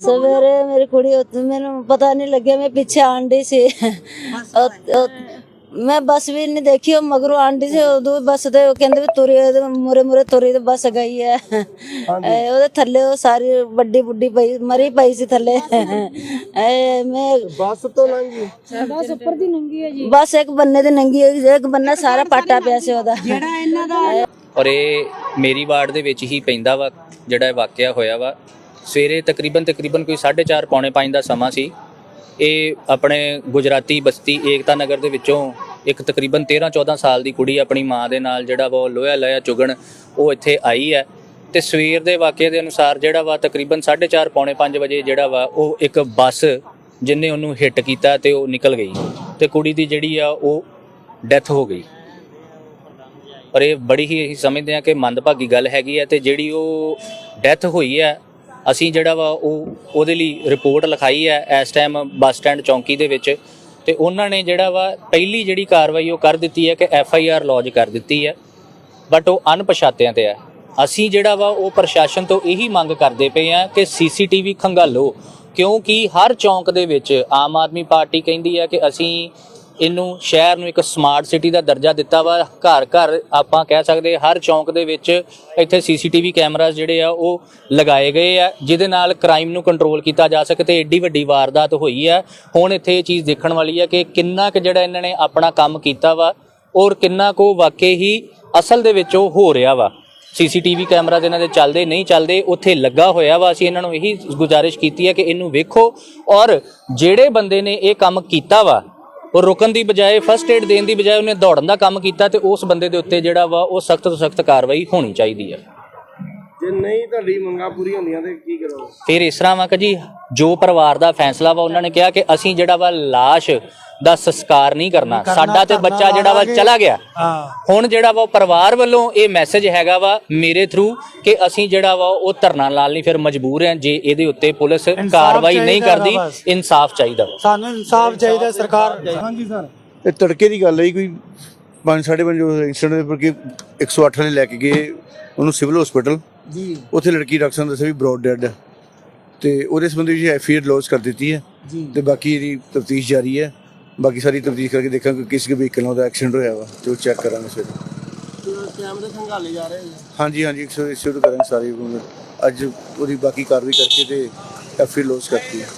ਸਵੇਰੇ ਮੇਰੀ ਕੁੜੀ ਉੱਥੇ ਮੈਨੂੰ ਪਤਾ ਨਹੀਂ ਲੱਗਿਆ ਮੈਂ ਪਿੱਛੇ ਆਂਡੀ ਸੀ। ਉਹ- ਉਹ- ਮੈਂ ਬੱਸ ਵੀ ਨਹੀਂ ਦੇਖੀ ਉਹ ਮਗਰੋਂ ਆਂਡੀ ਸੀ ਉਦੋਂ ਬੱਸ ਤੇ ਉਹ ਕਹਿੰਦੇ ਵੀ ਤੁਰੀ ਮੁਰੇ ਮੁਰੇ ਤੁਰੀ ਤੇ ਬੱਸ ਗਈ ਹੈ ਉਹਦੇ ਥੱਲੇ ਉਹ ਸਾਰੀ ਵੱਡੀ ਬੁੱਢੀ ਪਈ ਮਰੀ ਪਈ ਸੀ ਥੱਲੇ। ਇਹ ਮੈਂ ਬੱਸ ਤੋਂ ਲੰਘੀ। ਬਸ ਇੱਕ ਬੰਨੇ ਦੇ ਨੰਗੀ ਹੋਈ, ਇੱਕ ਬੰਨਾ ਸਾਰਾ ਪਾਟਾ ਪਿਆ ਸੀ ਉਹਦਾ। ਔਰ ਇਹ ਮੇਰੀ ਵਾਰਡ ਦੇ ਵਿੱਚ ਹੀ ਪੈਂਦਾ ਵਾ ਜਿਹੜਾ ਇਹ ਵਾਕਿਆ ਹੋਇਆ ਵਾ। ਸਵੇਰੇ ਤਕਰੀਬਨ ਤਕਰੀਬਨ ਕੋਈ 4:30 ਪੌਣੇ 5 ਦਾ ਸਮਾਂ ਸੀ। ਇਹ ਆਪਣੇ ਗੁਜਰਾਤੀ ਬਸਤੀ ਏਕਤਾ ਨਗਰ ਦੇ ਵਿੱਚੋਂ ਇੱਕ ਤਕਰੀਬਨ 13 14 ਸਾਲ ਦੀ ਕੁੜੀ ਆਪਣੀ ਮਾਂ ਦੇ ਨਾਲ ਜਿਹੜਾ ਵਾ ਉਹ ਲੋਹਾ ਲਿਆ ਚੁਗਣ, ਉਹ ਇੱਥੇ ਆਈ ਹੈ। ਤੇ ਸਵੇਰ ਦੇ ਵਾਕਿਆ ਦੇ ਅਨੁਸਾਰ ਜਿਹੜਾ ਵਾ ਤਕਰੀਬਨ 4:30 ਪੌਣੇ 5 ਵਜੇ ਜਿਹੜਾ ਵਾ ਉਹ ਇੱਕ ਬੱਸ ਜਿਨੇ ਉਹਨੂੰ ਹਿੱਟ ਕੀਤਾ ਤੇ ਉਹ ਨਿਕਲ ਗਈ। ਤੇ ਕੁੜੀ ਦੀ ਜਿਹੜੀ ਆ ਉਹ ਡੈਥ ਹੋ ਗਈ। ਪਰ ਇਹ ਬੜੀ ਹੀ ਅਸੀਂ ਸਮਝਦੇ ਹਾਂ ਕਿ ਮੰਦਭਾਗੀ ਗੱਲ ਹੈਗੀ ਹੈ ਤੇ ਜਿਹੜੀ ਉਹ ਡੈਥ ਹੋਈ ਹੈ ਅਸੀਂ ਜਿਹੜਾ ਵਾ ਉਹ ਉਹਦੇ ਲਈ ਰਿਪੋਰਟ ਲਿਖਾਈ ਹੈ ਇਸ ਟਾਈਮ ਬੱਸ ਸਟੈਂਡ ਚੌਂਕੀ ਦੇ ਵਿੱਚ ਤੇ ਉਹਨਾਂ ਨੇ ਜਿਹੜਾ ਵਾ ਪਹਿਲੀ ਜਿਹੜੀ ਕਾਰਵਾਈ ਉਹ ਕਰ ਦਿੱਤੀ ਹੈ ਕਿ ਐਫ ਆਈ ਆਰ ਲੌਜ ਕਰ ਦਿੱਤੀ ਹੈ ਬਟ ਉਹ ਅਣਪਛਾਤਿਆਂ ਤੇ ਹੈ। ਅਸੀਂ ਜਿਹੜਾ ਵਾ ਉਹ ਪ੍ਰਸ਼ਾਸਨ ਤੋਂ ਇਹੀ ਮੰਗ ਕਰਦੇ ਪਏ ਆ ਕਿ ਸੀਸੀਟੀਵੀ ਖੰਗਾਲੋ, ਕਿਉਂਕਿ ਹਰ ਚੌਂਕ ਦੇ ਵਿੱਚ ਆਮ ਆਦਮੀ ਪਾਰਟੀ ਕਹਿੰਦੀ ਹੈ ਕਿ ਅਸੀਂ ਇਹਨੂੰ ਸ਼ਹਿਰ ਨੂੰ ਇੱਕ ਸਮਾਰਟ ਸਿਟੀ ਦਾ ਦਰਜਾ ਦਿੱਤਾ ਵਾ। ਘਰ ਘਰ ਆਪਾਂ ਕਹਿ ਸਕਦੇ ਹਰ ਚੌਂਕ ਦੇ ਵਿੱਚ ਇੱਥੇ ਸੀਸੀਟੀਵੀ ਕੈਮਰਾਜ਼ ਜਿਹੜੇ ਆ, ਉਹ ਲਗਾਏ ਗਏ ਆ, ਜਿਹਦੇ ਨਾਲ ਕ੍ਰਾਈਮ ਨੂੰ ਕੰਟਰੋਲ ਕੀਤਾ ਜਾ ਸਕੇ ਤੇ ਏਡੀ ਵੱਡੀ ਵਾਰਦਾਤ ਹੋਈ ਆ। ਹੁਣ ਇੱਥੇ ਇਹ ਚੀਜ਼ ਦੇਖਣ ਵਾਲੀ ਹੈ ਕਿ ਕਿੰਨਾ ਕੁ ਜਿਹੜਾ ਇਹਨਾਂ ਨੇ ਆਪਣਾ ਕੰਮ ਕੀਤਾ ਵਾ ਔਰ ਕਿੰਨਾ ਕੋ ਵਾਕਈ ਹੀ ਅਸਲ ਦੇ ਵਿੱਚ ਉਹ ਹੋ ਰਿਹਾ ਵਾ। ਸੀਸੀਟੀਵੀ ਕੈਮਰਾ ਦੇ ਇਹਨਾਂ ਦੇ ਚੱਲਦੇ ਨਹੀਂ ਚੱਲਦੇ, ਉੱਥੇ ਲੱਗਾ ਹੋਇਆ ਵਾ। ਅਸੀਂ ਇਹਨਾਂ ਨੂੰ ਇਹੀ ਗੁਜ਼ਾਰਿਸ਼ ਕੀਤੀ ਹੈ ਕਿ ਇਹਨੂੰ ਵੇਖੋ ਔਰ ਜਿਹੜੇ ਬੰਦੇ ਨੇ ਇਹ ਕੰਮ ਕੀਤਾ ਵਾ ਉਹ ਰੁਕਣ ਦੀ ਬਜਾਏ ਫਸਟ ਏਡ ਦੇਣ ਦੀ ਬਜਾਏ ਉਹਨੇ ਦੌੜਨ ਦਾ ਕੰਮ ਕੀਤਾ ਤੇ ਉਸ ਬੰਦੇ ਦੇ ਉੱਤੇ ਜਿਹੜਾ ਵਾ ਉਹ ਸਖਤ ਤੋਂ ਸਖਤ ਕਾਰਵਾਈ ਹੋਣੀ ਚਾਹੀਦੀ ਹੈ। ਜੇ ਨਹੀਂ ਤੁਹਾਡੀ ਮੰਗਾਂ ਪੂਰੀਆਂ ਹੁੰਦੀਆਂ ਤੇ ਕੀ ਕਰੋਗੇ? ਫਿਰ ਇਸ ਤਰ੍ਹਾਂ ਵਾ ਕਿ ਜੀ ਜੋ ਪਰਿਵਾਰ ਦਾ ਫੈਸਲਾ ਵਾ ਉਹਨਾਂ ਨੇ ਕਿਹਾ ਕਿ ਅਸੀਂ ਜਿਹੜਾ ਵਾ ਲਾਸ਼ ਦਾ ਸੰਸਕਾਰ ਨਹੀਂ ਕਰਨਾ। ਸਾਡਾ ਤੇ ਬੱਚਾ ਜਿਹੜਾ ਵਾ ਚਲਾ ਗਿਆ। ਹੁਣ ਜਿਹੜਾ ਵਾ ਉਹ ਪਰਿਵਾਰ ਵੱਲੋਂ ਇਹ ਮੈਸੇਜ ਹੈਗਾ ਵਾ ਮੇਰੇ ਥਰੂ ਕਿ ਅਸੀਂ ਜਿਹੜਾ ਵਾ ਉਹ ਧਰਨਾ ਲਾਲ ਨਹੀਂ ਫਿਰ ਮਜਬੂਰ ਹਾਂ ਜੇ ਇਹਦੇ ਉੱਤੇ ਪੁਲਿਸ ਕਾਰਵਾਈ ਨਹੀਂ ਕਰਦੀ। ਇਨਸਾਫ ਚਾਹੀਦਾ ਵਾ। ਸਾਨੂੰ ਇਨਸਾਫ ਚਾਹੀਦਾ ਸਰਕਾਰ ਹਾਂਜੀ ਸਰ। ਇਹ ਤੜਕੇ ਦੀ ਗੱਲ ਹੈ ਕੋਈ 5:30 ਵਜੇ ਜੋ ਇੰਸੀਡੈਂਟ ਪਰ ਕਿ 108 ਵਾਲੇ ਲੈ ਕੇ ਗਏ ਉਹਨੂੰ ਸਿਵਲ ਹਸਪੀਟਲ ਜੀ। ਉੱਥੇ ਲੜਕੀ ਡਾਕਟਰ ਨੇ ਦੱਸਿਆ ਵੀ ਬ੍ਰੌਡ ਡੈਡ ਹੈ। ਤੇ ਉਹਦੇ ਸੰਬੰਧੀ ਜੀ ਐਫ ਆਈ ਲੌਜ ਕਰ ਦਿੱਤੀ ਹੈ। ਜੀ। ਤੇ ਬਾਕੀ ਇਹਦੀ ਤਫਤੀਸ਼ ਜਾਰੀ ਹੈ। ਬਾਕੀ ਸਾਰੀ ਤਫਤੀਸ਼ ਕਰਕੇ ਦੇਖਾਂਗੇ ਕਿਸ ਕੇ ਵਹੀਕਲ ਨਾਲ ਉਹਦਾ ਐਕਸੀਡੈਂਟ ਹੋਇਆ ਵਾ ਤੇ ਉਹ ਚੈੱਕ ਕਰਾਂਗੇ ਸਵੇਰੇ। ਕੈਮਰੇ ਖੰਗਾਲੇ ਜਾ ਰਹੇ ਨੇ? ਹਾਂਜੀ ਹਾਂਜੀ 180 ਕਰਾਂਗੇ ਸਾਰੀ ਅੱਜ ਉਹਦੀ ਬਾਕੀ ਕਾਰਵਾਈ ਕਰਕੇ ਤੇ ਐਫ ਆਈ ਲੌਜ ਕਰਤੀ ਹੈ।